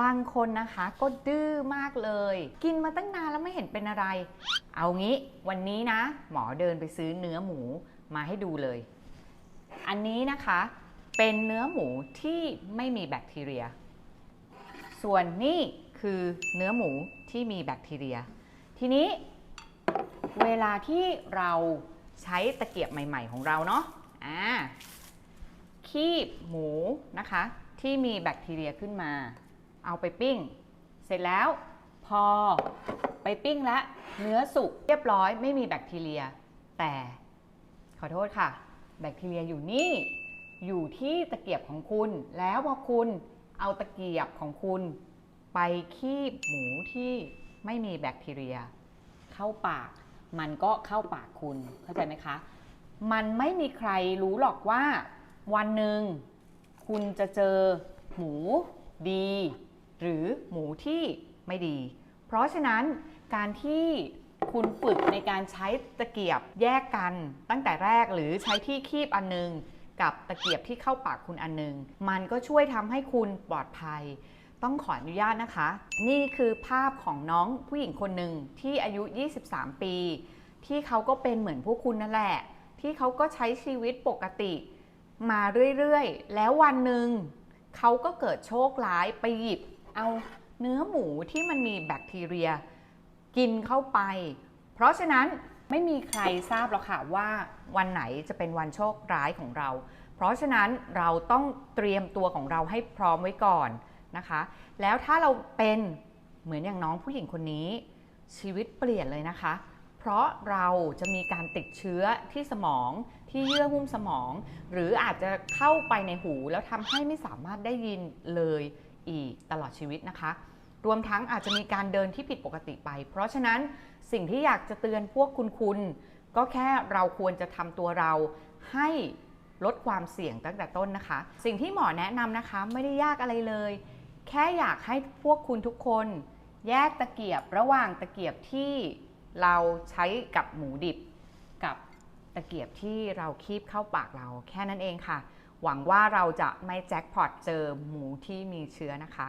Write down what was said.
บางคนนะคะก็ดื้อมากเลย กินมาตั้งนานแล้วไม่เห็นเป็นอะไร เอางี้วันนี้นะ หมอเดินไปซื้อเนื้อหมูมาให้ดูเลย อันนี้นะคะ เป็นเนื้อหมูที่ไม่มีแบคทีเรีย ส่วนนี่คือเนื้อหมูที่มีแบคทีเรีย ทีนี้ เวลาที่เราใช้ตะเกียบใหม่ ๆ ของเราเนาะอ่าคีบหมูนะคะ ที่มีแบคทีเรียขึ้นมา เอาไปปิ้ง เสร็จแล้ว พอไปปิ้งแล้วเนื้อสุกเรียบร้อยไม่มีแบคทีเรีย แต่ขอโทษค่ะ แบคทีเรียอยู่นี่ อยู่ที่ตะเกียบของคุณ แล้วพอคุณเอาตะเกียบของคุณ ไปคีบหมูที่ไม่มีแบคทีเรีย เข้าปาก มันก็เข้าปากคุณเข้าใจไหมคะ มันไม่มีใครรู้หรอกว่า วันหนึ่งคุณจะเจอหมูดี หรือหมูที่ไม่ดี เพราะฉะนั้นการที่คุณฝึกในการใช้ตะเกียบแยกกันตั้งแต่แรกหรือใช้ที่คีบอันหนึง กับตะเกียบที่เข้าปากคุณอันหนึง มันก็ช่วยทำให้คุณปลอดภัย ต้องขออนุญาตนะคะ นี่คือภาพของน้องผู้หญิงคนหนึ่งที่อายุ 23 ปี ที่เขาก็เป็นเหมือนพวกคุณนั่นแหละ ที่เขาก็ใช้ชีวิตปกติ มาเรื่อยๆ แล้ววันหนึ่งเขาก็เกิดโชคร้ายไปหยิบ เอาเนื้อหมูที่มันมีแบคทีเรีย กินเข้าไป เพราะฉะนั้นไม่มีใครทราบหรอกค่ะว่าวันไหนจะเป็นวันโชคร้ายของเรา เพราะฉะนั้นเราต้องเตรียมตัวของเราให้พร้อมไว้ก่อนนะคะ แล้วถ้าเราเป็นเหมือนอย่างน้องผู้หญิงคนนี้ ชีวิตเปลี่ยนเลยนะคะ เพราะเราจะมีการติดเชื้อที่สมองที่เยื่อหุ้มสมอง หรืออาจจะเข้าไปในหูแล้วทำให้ไม่สามารถได้ยินเลย อีกตลอดชีวิตนะคะ รวมทั้งอาจจะมีการเดินที่ผิดปกติไป เพราะฉะนั้นสิ่งที่อยากจะเตือนพวกคุณคุณก็แค่เราควรจะทำตัวเราให้ลดความเสี่ยงตั้งแต่ต้นนะคะ สิ่งที่หมอแนะนำนะคะไม่ได้ยากอะไรเลย แค่อยากให้พวกคุณทุกคน แยกตะเกียบระหว่างตะเกียบที่เราใช้กับหมูดิบ กับตะเกียบที่เราคีบเข้าปากเราแค่นั้นเองค่ะ หวังว่าเราจะไม่แจ็คพอตเจอหมูที่มีเชื้อนะคะ